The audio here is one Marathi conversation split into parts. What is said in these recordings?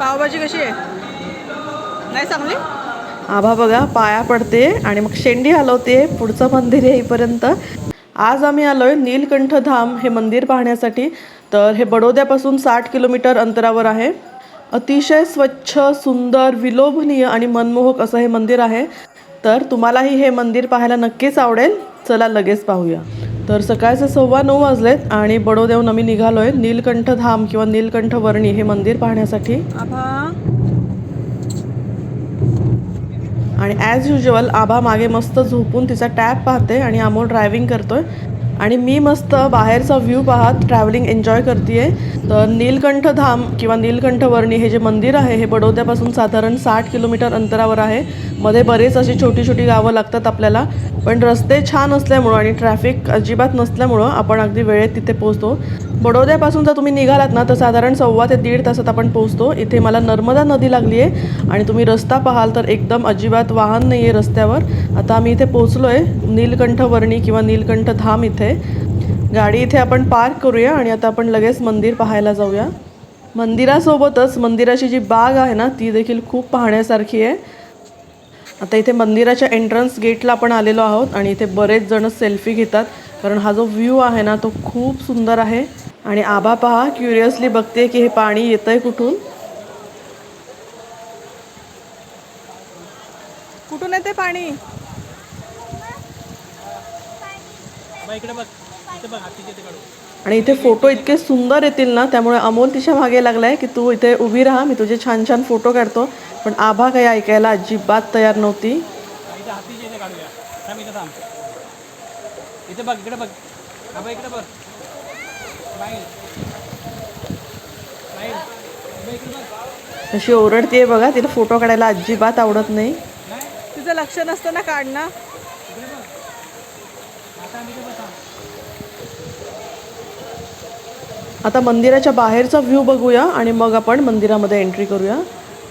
पावभाजी कशी आहे? नाही चांगली? आभा बघा पाया पडते आणि मग शेंडी हलवते पुढचं मंदिर येईपर्यंत आज आम्ही आलोय नीलकंठ धाम हे मंदिर पाहण्यासाठी. तर हे बडोद्यापासून साठ किलोमीटर अंतरावर आहे. अतिशय स्वच्छ सुंदर विलोभनीय आणि मनमोहक असं हे मंदिर आहे. तर तुम्हालाही हे मंदिर पाहायला नक्कीच आवडेल. चला लगेच पाहूया. तर सकाळचे सव्वा नऊ वाजलेत आणि बडोद्याहून आम्ही निघालोय. नीलकंठ धाम किंवा नीलकंठ वर्णी हे मंदिर पाहण्यासाठी. आणि ॲज युजल आभा मागे मस्त झोपून तिचा टॅब पाहते आणि अमोल ड्रायव्हिंग करतोय. आणि मी मस्त बाहेरचा व्ह्यू पाहत ट्रॅव्हलिंग एन्जॉय करते तर नीलकंठ धाम किंवा नीलकंठवर्णी हे जे मंदिर आहे हे बडोद्यापासून साधारण साठ किलोमीटर अंतरावर आहे. मध्ये बरेच अशी छोटी छोटी गावं लागतात आपल्याला. पण रस्ते छान असल्यामुळं आणि ट्रॅफिक अजिबात नसल्यामुळं आपण अगदी वेळेत तिथे पोहोचतो. बडोद्यापासून जर तुम्ही निघालात ना तर साधारण सव्वा ते दीड तासात आपण पोहोचतो. इथे मला नर्मदा नदी लागली आहे आणि तुम्ही रस्ता पाहाल तर एकदम अजिबात वाहन नाही आहे रस्त्यावर. आता आम्ही इथे पोहोचलो आहे नीलकंठ वर्णी किंवा नीलकंठ धाम इथे. गाडी इथे आपण पार्क करूया आणि आता आपण लगेच मंदिर पाहायला जाऊया. मंदिरासोबतच मंदिराची जी बाग आहे ना ती देखील खूप पाहण्यासारखी आहे. आता इथे मंदिराच्या एंट्रन्स गेटला आपण आलेलो आहोत आणि इथे बरेच जण सेल्फी घेतात. कारण हा जो व्ह्यू आहे ना तो खूप सुंदर आहे. आणि आबा पहा क्युरियसली बघते की हे पाणी येतंय कुठून? कुठून येते पाणी? आणि इथे फोटो इतके सुंदर येतील ना त्यामुळे अमोल तिच्यामागे लागलाय की तू इथे उभी राहा मी तुझे छान छान फोटो काढतो. पण आभा काही ऐकायला अजिबात तयार नव्हती. इथे बघ इकडे बघ. बघ इकडे बघ स्माईल स्माईल इकडे इकडे बघ अशी ओरडतीये बघा तिला फोटो काढायला अजिबात आवडत नाही. तिचं लक्ष नसतं ना काढणं. आता मंदिराच्या बाहेरचा व्ह्यू बघूया आणि मग आपण मंदिरामध्ये एंट्री करूया.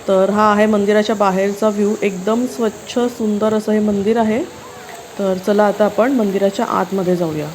तर हा आहे मंदिराच्या बाहेरचा व्ह्यू एकदम स्वच्छ सुंदर असं हे मंदिर आहे. तर चला आता आपण मंदिराच्या आतमध्ये जाऊया.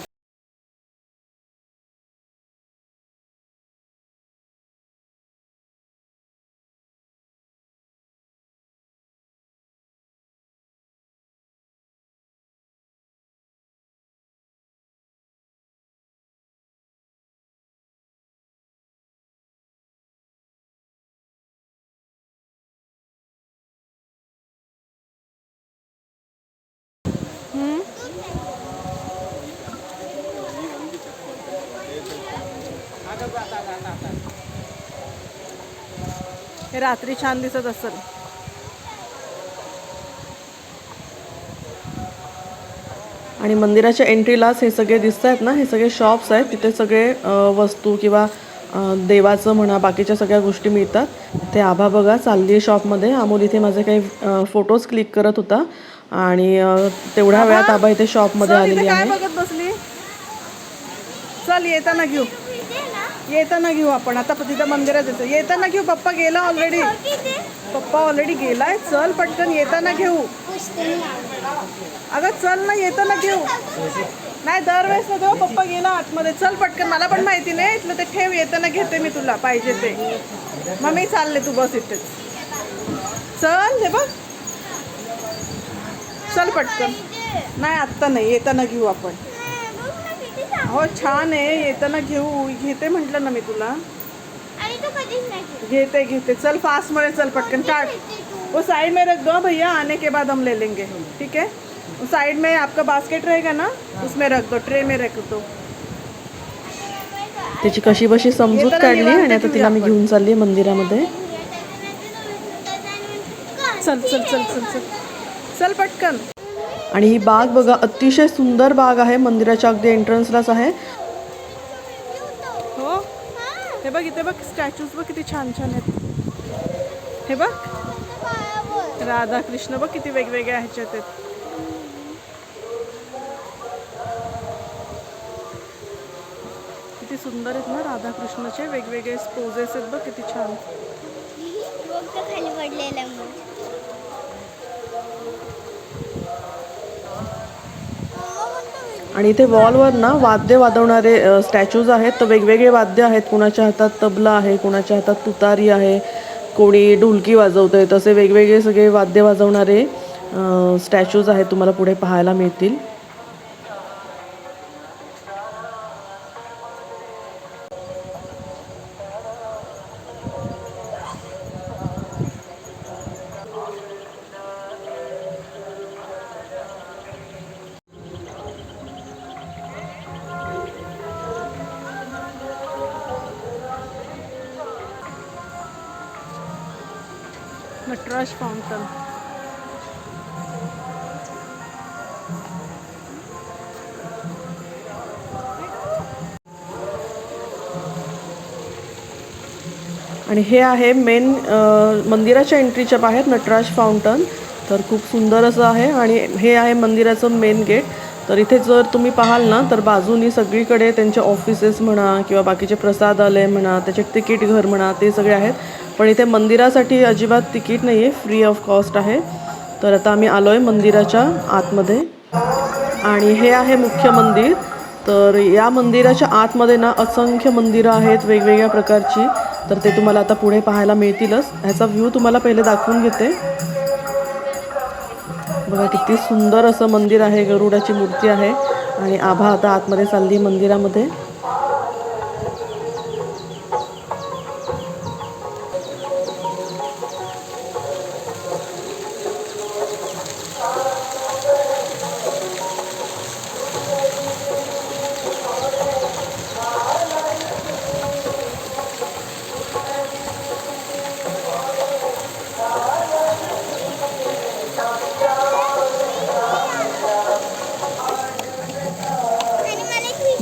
हे रात्री छान दिसत असेल. आणि मंदिराच्या एंट्रीलाच हे सगळे दिसत आहेत ना? हे सगळे शॉप्स आहेत. तिथे सगळे वस्तू किंवा देवाचं म्हणा बाकीच्या सगळ्या गोष्टी मिळतात. ते आभा बघा चालली आहे शॉपमध्ये अमोल इथे माझे काही फोटोज क्लिक करत होता. आणि तेवढ्या वेळात आबा इथे शॉपमध्ये आलेली आहे. बघत बसली? चल येताना घेऊ. येताना घेऊ आपण. आता तिथं मंदिरात येतो. येताना घेऊ. पप्पा गेला ऑलरेडी पप्पा ऑलरेडी गेलाय. चल पटकन येताना घेऊ. अगं चल ना येताना घेऊ. नाही दरवेळेस ना तेव्हा पप्पा गेला आतमध्ये. चल पटकन. मला पण माहिती नाही. इथलं ते ठेव. येताना घेते मी तुला. पाहिजे ते. मग मी चालले तू बस इथेच चल हे बघ. चल पटकन. नाही आत्ता नाही. येताना घेऊ आपण. हो छान आहे. येताना घेऊ. घेते म्हटलं ना मी तुला. आणि तो कधीच नाही केला. घेते घेते. चल फास्टमध्ये चल पटकन. काट वो साइड में रख दो भैया. आने के बाद हम ले लेंगे. ठीक है साइड में आपका बास्केट रहेगा ना? उसमें रख दो. ट्रे में रख दो. त्याची कशी बशी समजूत काढली आणि आता तिला मी घेऊन चालली आहे मंदिरामध्ये. चल चल चल चल चल. चल पटकन. आणि ही बाग बघा अतिशय सुंदर बाग आहे. मंदिराच्या अगदी एंट्रन्सलाच आहे. हो? हे बघ इथे बघ स्टॅच्यूज बघ किती छान छान आहेत. हे बघ. राधा कृष्ण बघ किती वेगवेगळ्या ह्याच्यात आहेत. किती सुंदर आहेत ना राधा कृष्णाचे वेगवेगळे पोजेस आहेत बघ किती छान. आणि इथे वॉलवर ना वाद्य वाजवणारे स्टॅच्यूज आहेत. तर वेगवेगळे वाद्य आहेत. कुणाच्या हातात तबला आहे कुणाच्या हातात तुतारी आहे कोणी ढोलकी आहे तसे वेगवेगळे सगळे वाद्य वाजवणारे स्टॅच्यूज आहेत. तुम्हाला पुढे पाहायला मिळतील. नटराज फाउंटन आणि हे आहे मेन मंदिराच्या एंट्रीच्या बाहेर नटराज फाउंटन तर खूप सुंदर असं आहे आणि हे आहे मंदिराचं मेन गेट तर इथे जर तुम्ही पाहाल ना तर बाजूनी सगळीकडे त्यांचे ऑफिसेस म्हणा किंवा बाकीचे प्रसादालय म्हणा त्याचे तिकीट घर म्हणा ते सगळे आहेत. पण इथे मंदिरासाठी अजिबात तिकीट नाही आहे फ्री ऑफ कॉस्ट आहे. तर आता आम्ही आलो आहे मंदिराच्या आतमध्ये. आणि हे आहे मुख्य मंदिर. तर या मंदिराच्या आतमध्ये ना असंख्य मंदिरं आहेत वेगवेगळ्या प्रकारची. तर ते तुम्हाला आता पुढे पाहायला मिळतीलच. ह्याचा व्ह्यू तुम्हाला पहिले दाखवून घेते. बघा किती सुंदर असं मंदिर आहे गरुडाची मूर्ती आहे. आणि आभा आता आतमध्ये चालली मंदिरामध्ये.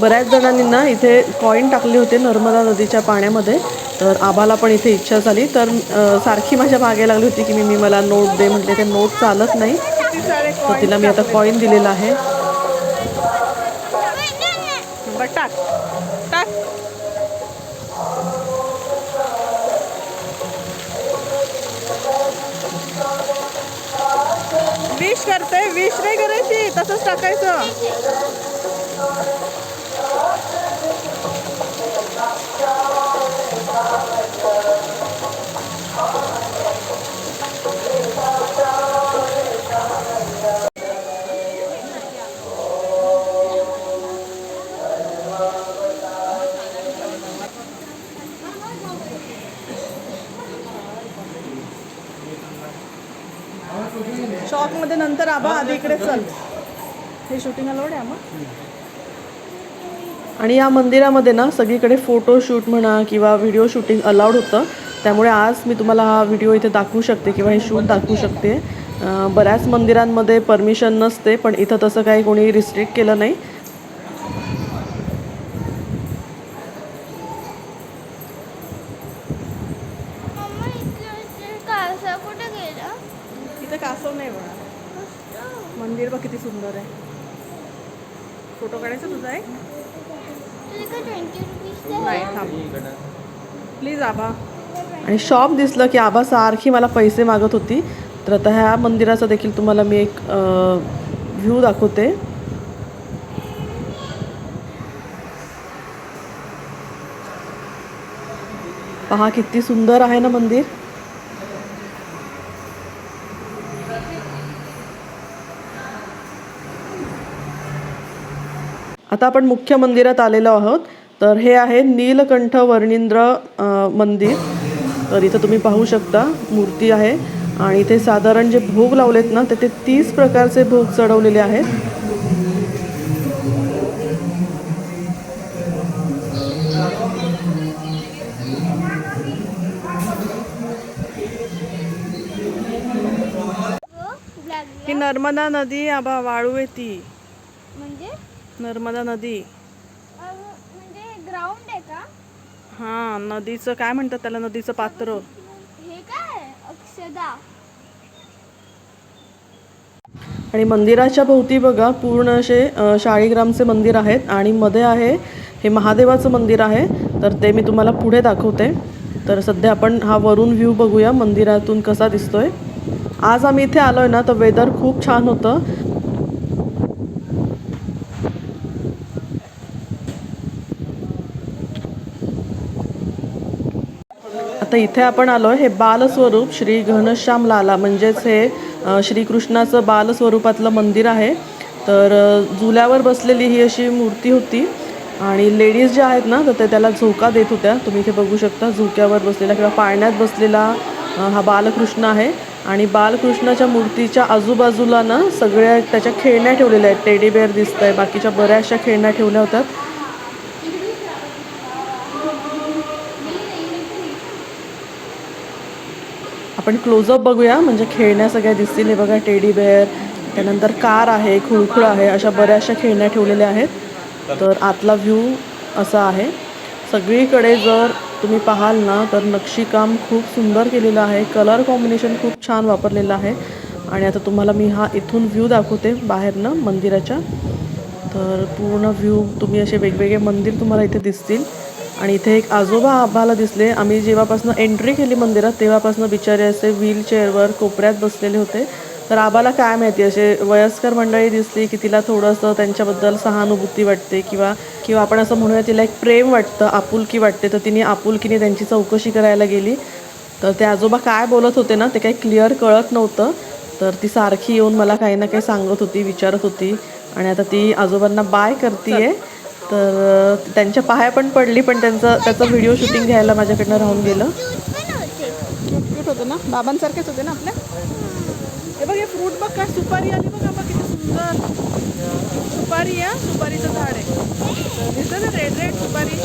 बऱ्याच जणांनी ना इथे कॉईन टाकले होते नर्मदा नदीच्या पाण्यामध्ये. तर आबाला पण इथे इच्छा झाली. तर सारखी माझ्या मागे लागली होती की मी मी मला नोट दे म्हटले. ते नोट चालत नाही. तर तिला मी आता कॉईन दिलेला आहे. टाक. टाक. विश करते. विश नाही करायची. तसंच टाकायचं. तर आबा आधी इकडे चल. हे शूटिंग अलाउड आहे मग आणि या मंदिरामध्ये ना सगळीकडे फोटो शूट म्हणा किंवा व्हिडिओ शूटिंग अलाउड होतं. त्यामुळे आज मी तुम्हाला हा व्हिडिओ इथे दाखवू शकते किंवा हे शूट दाखवू शकते. बऱ्याच मंदिरांमध्ये परमिशन नसते पण इथं तसं काही कोणी रिस्ट्रिक्ट केलं नाही मम्मा इकडे काळसा कुठे गेला इथं कासव नाही बघा मंदिर बघ किती सुंदर आहे फोटो काढायचा तुझा आहे तुझे का ट्वेंटी रुपीज नाही थांब प्लीज आबा आणि शॉप दिसलं की आबा सारखी मला पैसे मागत होती. तर आता ह्या मंदिराचा देखील तुम्हाला मी एक व्ह्यू दाखवते. पहा किती सुंदर आहे ना मंदिर. आता आपण मुख्य मंदिरात आलेलो आहोत. तर हे आहे नीलकंठ वर्णिंद्र मंदिर. तर इथं तुम्ही पाहू शकता मूर्ती आहे. आणि इथे साधारण जे भोग लावलेत ना ते ते तीस प्रकारचे भोग चढवलेले आहेत. ही नर्मदा नदी आबा वाळू आहे ती म्हणजे? नर्मदा नदी अं, म्हणजे ग्राउंड आहे का हां नदीचं काय म्हणतात त्याला? नदीचं पात्र. हे काय? अक्षदा. आणि मंदिराच्या भोवती बघा पूर्ण असे शाळीग्रामचे मंदिर आहेत आणि मध्ये आहे हे महादेवाचं मंदिर आहे. तर ते मी तुम्हाला पुढे दाखवते. तर सध्या आपण हा वरून व्ह्यू बघूया मंदिरातून कसा दिसतोय. आज आम्ही इथे आलोय ना तर वेदर खूप छान होतं. आता तर इथे आपण आलो हे बालस्वरूप श्री घनश्याम लाला. म्हणजेच हे श्रीकृष्णाचं बालस्वरूपातलं मंदिर आहे. तर झुल्यावर बसलेली ही अशी मूर्ती होती. आणि लेडीज ज्या आहेत ना तर ते त्याला झोका देत होत्या. तुम्ही इथे बघू शकता झोक्यावर बसलेला किंवा पाळण्यात बसलेला हा बालकृष्ण आहे. आणि बालकृष्णाच्या मूर्तीच्या आजूबाजूला ना सगळ्या त्याच्या खेळण्या ठेवलेल्या आहेत. टेडी बेअर दिसत आहे बाकीच्या बऱ्याचशा खेळण्या ठेवल्या होत्या. आपण क्लोजअप बघूया. म्हणजे खेळण्या सगळ्या दिसतील. हे बघा टेडी बेअर त्यानंतर कार आहे खुळखुळ आहे. अशा बऱ्याचशा खेळण्या ठेवलेल्या आहेत. तर आतला व्ह्यू असा आहे. सगळीकडे जर तुम्ही पाहाल ना तर नक्षीकाम खूप सुंदर केलेलं आहे. कलर कॉम्बिनेशन खूप छान वापरलेलं आहे. आणि आता तुम्हाला मी हा इथून व्ह्यू दाखवते बाहेरनं मंदिराच्या. तर पूर्ण व्ह्यू तुम्ही असे वेगवेगळे मंदिर तुम्हाला इथे दिसतील. आणि इथे एक आजोबा आम्हाला दिसले. आम्ही जेव्हापासून एंट्री केली मंदिरात तेव्हापासून बिचारे असे व्हीलचेअरवर कोपऱ्यात बसलेले होते. तर आबाला काय माहिती असे वयस्कर मंडळी दिसली की तिला थोडंसं त्यांच्याबद्दल सहानुभूती वाटते किंवा किंवा आपण असं म्हणूया तिला एक प्रेम वाटतं आपुलकी वाटते. तर तिने आपुलकीने त्यांची चौकशी करायला गेली. तर ते आजोबा काय बोलत होते ना ते काही क्लिअर कळत नव्हतं. तर ती सारखी येऊन मला काही ना काही सांगत होती विचारत होती. आणि आता ती आजोबांना बाय करतीये. तर त्यांच्या पाया पण पडली पण त्यांचं त्याचं व्हिडिओ शूटिंग घ्यायला माझ्याकडनं राहून गेलं. क्यूट होतं ना? बाबांसारखेच होते ना आपल्या हे बघ हे फ्रूट बघ काय सुपारी आली बघ बघ किती सुंदर. सुपारी आहे सुपारीचं झाड आहे. दिसतं ना रेड रेड सुपारी?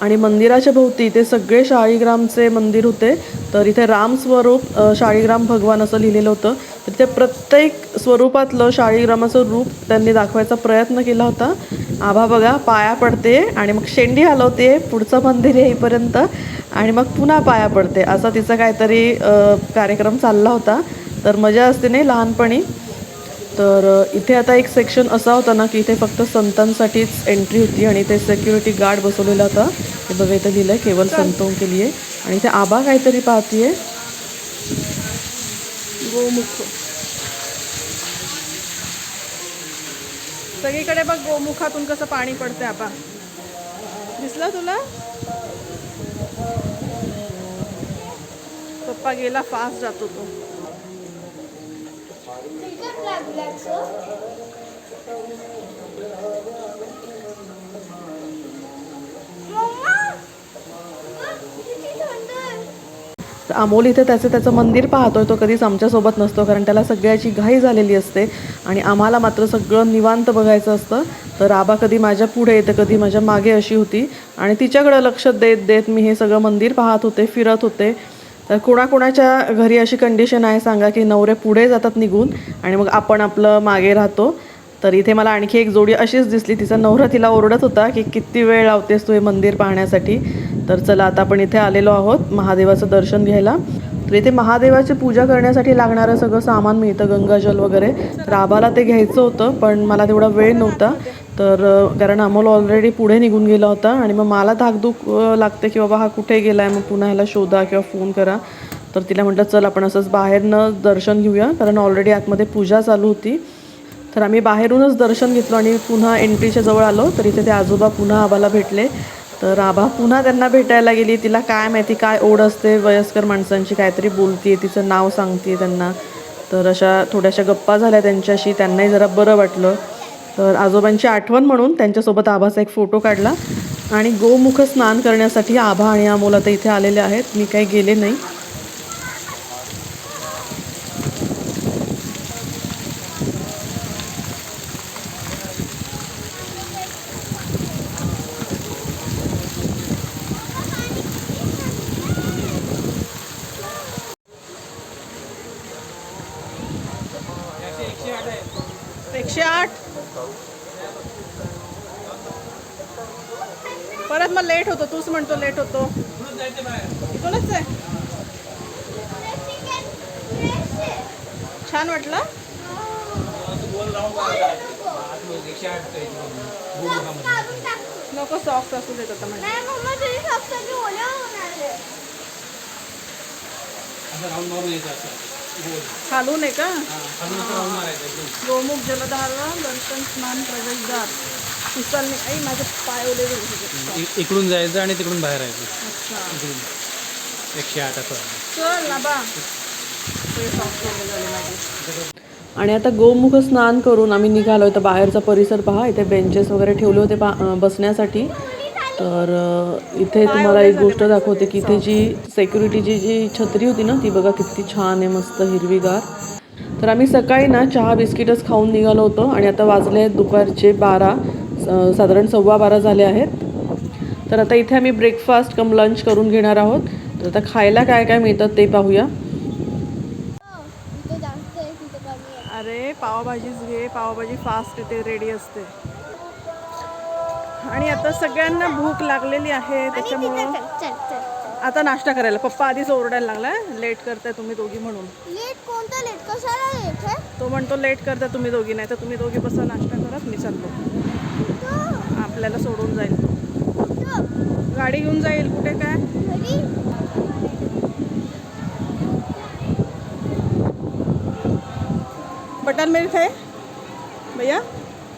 आणि मंदिराच्या भोवती ते सगळे शाळीग्रामचे मंदिर होते. तर इथे राम स्वरूप शाळीग्राम भगवान असं लिहिलेलं होतं. तर ते प्रत्येक स्वरूपातलं शाळीग्रामाचं रूप त्यांनी दाखवायचा प्रयत्न केला होता. आभा बघा पाया पडते आणि मग शेंडी हलवते पुढचं मंदिर येईपर्यंत आणि मग पुन्हा पाया पडते. असा तिचा काहीतरी कार्यक्रम चालला होता. तर मजा असते नाही लहानपणी. तर इथे आता एक सेक्शन असा होता ना की इथे फक्त संतांसाठीच एंट्री होती आणि इथे सिक्युरिटी गार्ड बसवलेला होता. हे बघा इथं लिहिलं आहे केवळ संतों के लिए. आणि इथे आबा काहीतरी पाहतीये. गोमुख. सगळीकडे बघ गोमुखातून कसं पाणी पडते आपा दिसलं तुला? पप्पा गेला फास्ट जातो तो. अमोल इथे त्याचं त्याचं मंदिर पाहतोय तो कधीच आमच्यासोबत नसतो कारण त्याला सगळ्याची घाई झालेली असते. आणि आम्हाला मात्र सगळं निवांत बघायचं असतं. तर आबा कधी माझ्या पुढे येतं कधी माझ्या मागे अशी होती. आणि तिच्याकडं लक्ष देत देत मी हे सगळं मंदिर पाहत होते फिरत होते. तर कोणाकोणाच्या घरी अशी कंडिशन आहे सांगा की नवरे पुढे जातात निघून आणि मग आपण आपलं मागे राहतो. तर इथे मला आणखी एक जोडी अशीच दिसली तिचा नवरा तिला ओरडत होता की किती वेळ लावतेस तू हे मंदिर पाहण्यासाठी. तर चला आता आपण इथे आलेलो आहोत महादेवाचं दर्शन घ्यायला. तर इथे महादेवाची पूजा करण्यासाठी लागणारं सगळं सामान मिळतं गंगाजल वगैरे. तर आबाला ते घ्यायचं होतं पण मला तेवढा वेळ नव्हता. तर कारण अमोल ऑलरेडी पुढे निघून गेला होता आणि मग मला धाकधूक लागते की बाबा हा कुठे गेला आहे मग पुन्हा ह्याला शोधा किंवा फोन करा. तर तिला म्हटलं चल आपण असंच बाहेरनं दर्शन घेऊया. कारण ऑलरेडी आतमध्ये पूजा चालू होती. तर आम्ही बाहेरूनच दर्शन घेतलो आणि पुन्हा एंट्रीच्या जवळ आलो. तर इथे ते आजोबा पुन्हा आबाला भेटले. तर आबा पुन्हा त्यांना भेटायला गेली. तिला काय माहिती काय ओढ असते वयस्कर माणसांची काहीतरी बोलतीये तिचं नाव सांगते त्यांना. तर अशा थोड्याशा गप्पा झाल्या त्यांच्याशी. त्यांनाही जरा बरं वाटलं. तर आजोबांची आठवण म्हणून त्यांच्यासोबत आभाचा एक फोटो काढला. आणि गोमुख स्नान करण्यासाठी आभा आणि अमोल आता इथे आलेले आहेत. मी काही गेले नाही. म्हणतो लेट होतो. इथूनच आहे. छान वाटलं. नको सॉफ्ट असू देत आता म्हणजे आहे का? गोमुख जलधारा दर्शन स्नान प्रवेशद्वार. फिसलने आई माझे पाय ओले गेले सगळे. इ- इकडून जायचं आणि तिकडून बाहेर यायचं. अच्छा. इकडून. एकशे आठ असं चल ना बा. सगळे सॉफ्ट ओले झाले माझे आणि आता गोमुख स्नान करून आम्ही निघालो. तर बाहेरचा परिसर पहा. इथे बेंचेस वगैरे ठेवले होते पा अं, बसण्यासाठी. तर अं, इथे तुम्हाला एक गोष्ट दाखवते की इथे जी सेक्युरिटीची जी छत्री होती ना ती बघा किती छान आहे मस्त हिरवीगार. तर आम्ही सकाळी ना चहा बिस्किटच खाऊन निघालो होतो. आणि आता वाजले आहेत दुपारचे बारा. साधारण सव्वा बारा झाले आहेत. तर आता इथे आम्ही ब्रेकफास्ट कम लंच करून घेणार आहोत. तर आता खायला काय काय मिळतं ते पाहूया. अरे पावभाजीच घे. पावभाजी फास्ट इथे रेडी असते. आणि आता सगळ्यांना भूक लागलेली आहे त्याच्यामुळं आता नाश्ता करायला. पप्पा आधीच ओरडायला लागलाय. लेट करताय तुम्ही दोघी म्हणून. लेट कोणता? लेट कशाला लेट आहे? तो म्हणतो लेट करता तुम्ही दोघी नाही तर तुम्ही दोघी बसा नाश्ता करत मी चाललो. आपल्याला सोडून जाईल. तो गाडी घेऊन जाईल कुठे काय? बटर मिल्क है भैया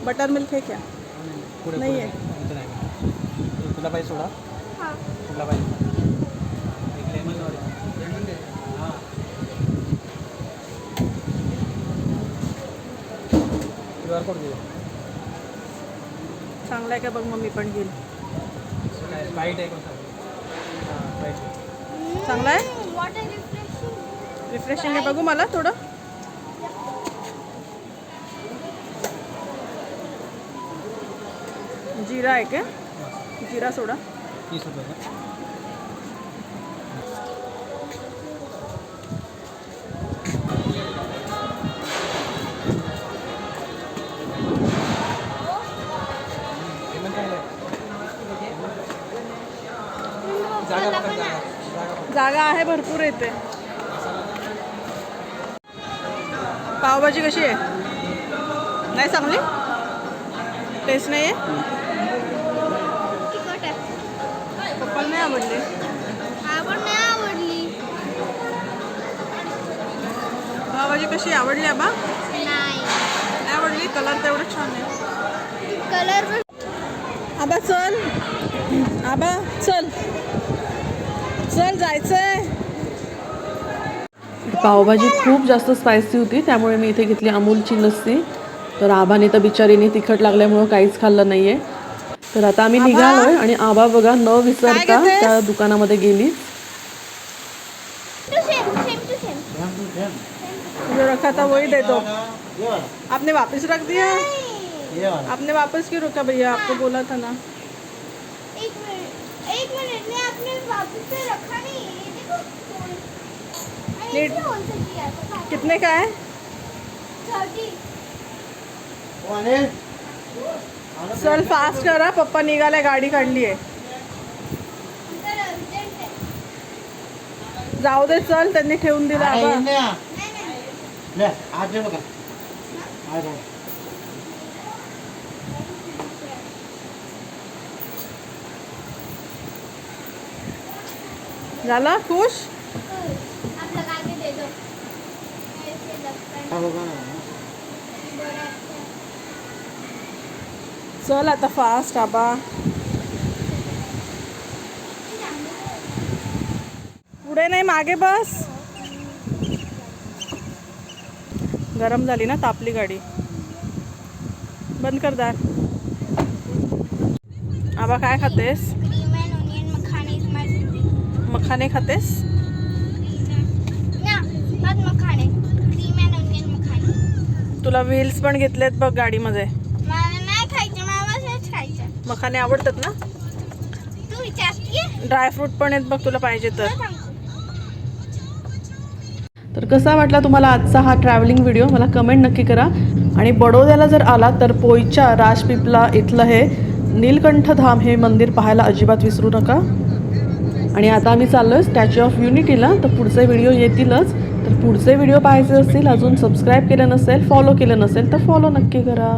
बटर मिल्क है क्या? पुढे नाही. आहे. नाही. तुला पाहिजे सोडा. हां. तुला पाहिजे. एक lemon वाली. हां. QR code दे. चांगला आहे का बघ मग मी पण घेईल. काय Sprite आहे कोणता? हां Sprite आहे. चांगला आहे? वॉटर रिफ्रेशिंग रिफ्रेशिंग आहे बघू मला थोडं. जिरा आहे का? जिरा सोडा. तीस रुपये बघा. आहे भरपूर येते. पावभाजी कशी आहे? नाही चांगली? टेस्ट नाही आहे तिखट पप्पाला नाही आवडली? आवडली पावभाजी कशी आवडली आबा? नाही आवडली? कलर तेवढं छान आहे. कलर आबा चल. आबा चल. चल जायचं पावभाजी खूप जास्त स्पायसी होती. त्यामुळे मी इथे घेतली अमूलची लस्सी. तर आबाने तर बिचारीने तिखट लागल्यामुळं काहीच खाल्लं नाहीये. तर आता आम्ही निघालोय आणि आबा बघा न विसरता? त्या दुकानामध्ये गेली. To same same to same जो रखा था वही दे दो आपने वापस रख दिया? आपने वापस क्यों रखा भैया? आपको बोला था ना। एक मिनट एक मिनट ने आपने वापस से रखा नहीं देखो। नीट- कितने का है? चल फास्ट करा पप्पा निघालाय गाडी काढली आहे. तर अर्जंट आहे जाऊ दे चल त्यांनी ठेवून दिला आबा. नाही नाही. झाला? खुश आपलं कागद दे दो ऐसे अच्छा चल आता फास्ट आबा. पुढे नाही मागे बस. गरम झाली ना तापली गाडी. बंद कर दार. आबा काय खातेस? मखाने खातेस ना मत मखाने क्रीम एंड ऑनियन मखाने तुला व्हील्स पण घेतलेत बघ गाडीमध्ये. मखाने आवडतात ना? ड्रायफ्रूट पण आहेत बघ तुला पाहिजे तर. तर कसा वाटला तुम्हाला आजचा हा ट्रॅव्हलिंग व्हिडिओ मला कमेंट नक्की करा. आणि बडोद्याला जर आला तर पोईच्या राजपिपला इथलं हे नीलकंठ धाम हे मंदिर पाहायला अजिबात विसरू नका. आणि आता आम्ही चाललो आहे स्टॅच्यू ऑफ युनिटीला तर पुढचे व्हिडिओ येतीलच. तर पुढचे व्हिडिओ पाहायचे असतील अजून सबस्क्राईब केलं नसेल फॉलो केलं नसेल तर फॉलो नक्की करा.